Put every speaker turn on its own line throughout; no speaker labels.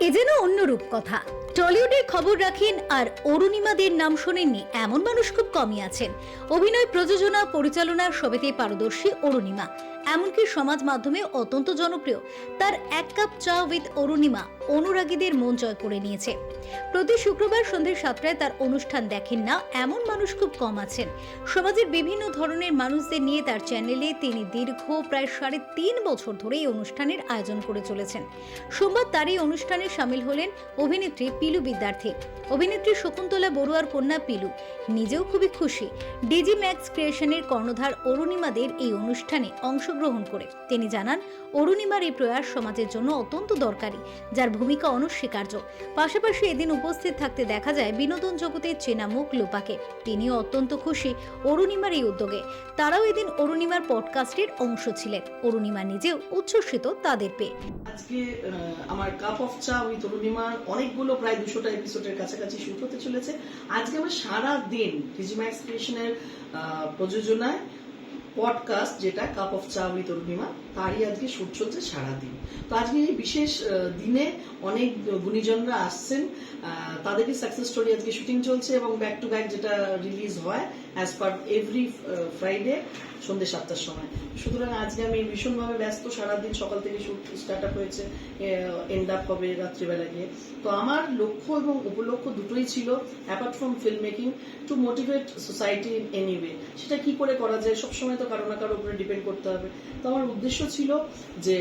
এ যেন অন্য রূপকথা। টলিউডের খবর রাখেন আর অরুণিমাদের নাম শোনেননি এমন মানুষ খুব কমই আছেন। অভিনয়, প্রযোজনা, পরিচালনা সবেতেই পারদর্শী অরুণিমা। এমনকি সমাজ মাধ্যমে অত্যন্ত জনপ্রিয়। তার এক কাপ চা উইথ অরুণিমা অনুরাগীদের মন জয় করে নিয়েছে। প্রতি শুক্রবার সন্ধ্যে সাতটায় তার অনুষ্ঠান দেখেন না, এমন মানুষ খুব কম আছেন। সমাজের বিভিন্ন ধরনের মানুষদের নিয়ে তার চ্যানেলে তিনি দীর্ঘ প্রায় সাড়ে তিন বছর ধরে এই অনুষ্ঠানের আয়োজন করে চলেছেন। সোমবার তার এই অনুষ্ঠানে সামিল হলেন অভিনেত্রী পিলু বিদ্যার্থী। অভিনেত্রী শকুন্তলা বড়ুয়ার কন্যা পিলু। নিজেও খুবই খুশি। ডিজি ম্যাক্স ক্রিয়েশনের কর্ণধার অরুণিমাদের এই অনুষ্ঠানে অংশগ্রহণ করে। তিনি জানান, অরুণিমার এই প্রয়াস সমাজের জন্য অত্যন্ত দরকারি, যার ভূমিকা অনস্বীকার্য। পাশাপাশি এদিন উপস্থিত থাকতে দেখা যায় বিনোদন জগতের চেনা মুখ লোপাকে। তিনিও অত্যন্ত খুশি অরুণিমার এই উদ্যোগে। তারাও এদিন অরুণিমার পডকাস্টের অংশ ছিলেন। অরুণিমা নিজেও উচ্ছ্বসিত তাদের পেয়ে।
আজকে আমার কাপ অফ চা উইথ অরুণিমার অনেকগুলো প্রায় দুশোটা এপিসোডের কাছাকাছি শুট হতে চলেছে। আজকে আমরা সারা দিন ডিজিম্যাক্স ক্রিয়েশনের প্রযোজনায় পডকাস্ট যেটা cup of cha with Arunima তারই আজকে শুট চলছে সারাদিন। তো আজকে এই বিশেষ দিনে অনেক গুণীজনরা আসছেন তাদেরই সাকসেস স্টোরি আজকে শুটিং চলছে এবং ব্যাক টু ব্যাক যেটা রিলিজ হয় অ্যাজ পার এভরি ফ্রাইডে সন্ধ্যে সাতটার সময়। সুতরাং আজকে আমি ভীষণভাবে ব্যস্ত, সারাদিন সকাল থেকে শুট স্টার্ট আপ হয়েছে এন্ড আপ হবে রাত্রিবেলা গিয়ে। তো আমার লক্ষ্য এবং উপলক্ষ্য দুটোই ছিল apart from film making to motivate society in any way সেটা কি করে করা যায়? সবসময় তো কারও না কারও উপরে ডিপেন্ড করতে হবে। তো আমার উদ্দেশ্য ছিল যে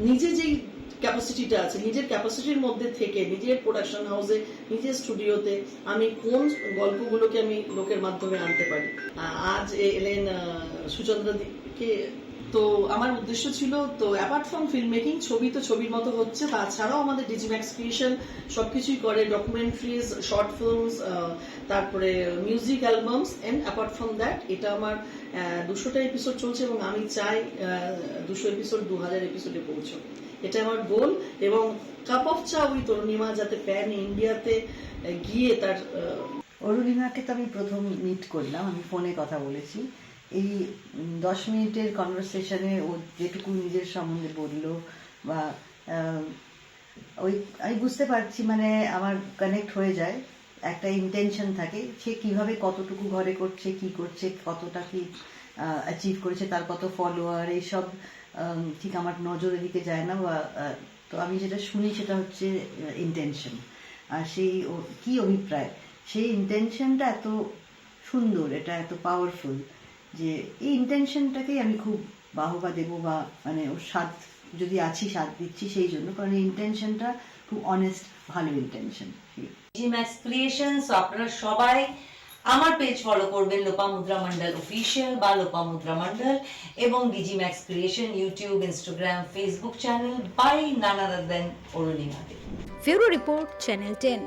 নিজে যেই ক্যাপাসিটিটা আছে নিজের ক্যাপাসিটির মধ্যে থেকে নিজের প্রোডাকশন হাউসে নিজের স্টুডিওতে আমি কোন গল্পগুলোকে আমি লোকের মাধ্যমে আনতে পারি। আজ এলেন আহ, সুচন্দ্রা দিকে তো আমার উদ্দেশ্য ছিল, তো অ্যাপার্ট ফ্রম ফিল্ম মেকিং ছবি তো ছবির মতো হচ্ছে, তাছাড়াও আমাদের ডিজিম্যাক্স ক্রিয়েশন সবকিছুই করে ডকুমেন্টারিজ শর্ট ফিল্মস তারপরে music albums and apart from that এটা আমার দুশোটা এপিসোড চলছে এবং আমি চাই দুশো এপিসোড দু হাজার এপিসোডে পৌঁছো এটা আমার গোল এবং cup of cha with Arunima যাতে প্যান ইন্ডিয়াতে গিয়ে তার
অরুণিমাকে তো আমি প্রথম মিট করলাম, আমি ফোনে কথা বলেছি। এই দশ মিনিটের কনভারসেশনে ও যেটুকু নিজের সম্বন্ধে বলল বা ওই, আমি বুঝতে পারছি মানে আমার কানেক্ট হয়ে যায়, একটা ইন্টেনশন থাকে, সে কীভাবে কতটুকু ঘরে করছে, কি করছে, কতটা কি অ্যাচিভ করেছে, তার কত ফলোয়ার এইসব ঠিক আমার নজরের দিকে যায় না বা তো আমি যেটা শুনি সেটা হচ্ছে ইন্টেনশন আর সেই কি অভিপ্রায়? সেই ইন্টেনশনটা এত সুন্দর, এটা এত পাওয়ারফুল যে এই ইন্টেনশনটাকেই আমি খুব বাহবা দেবো বা মানে ওর স্বাদ যদি আছি স্বাদ দিচ্ছি সেই জন্য। কারণ এই ইন্টেনশনটা খুব অনেস্ট ভালো ইন্টেনশন
ডিজি ম্যাক্স ক্রিয়েশনস আপনারা সবাই আমার পেজ ফলো করবেন লোপামুদ্রা মন্ডল অফিসিয়াল বা লোপামুদ্রা মন্ডল এবং Digimax creation YouTube Instagram Facebook channel by নানা দেন অরুণিমা দেব
ফেরো রিপোর্ট চ্যানেল টেন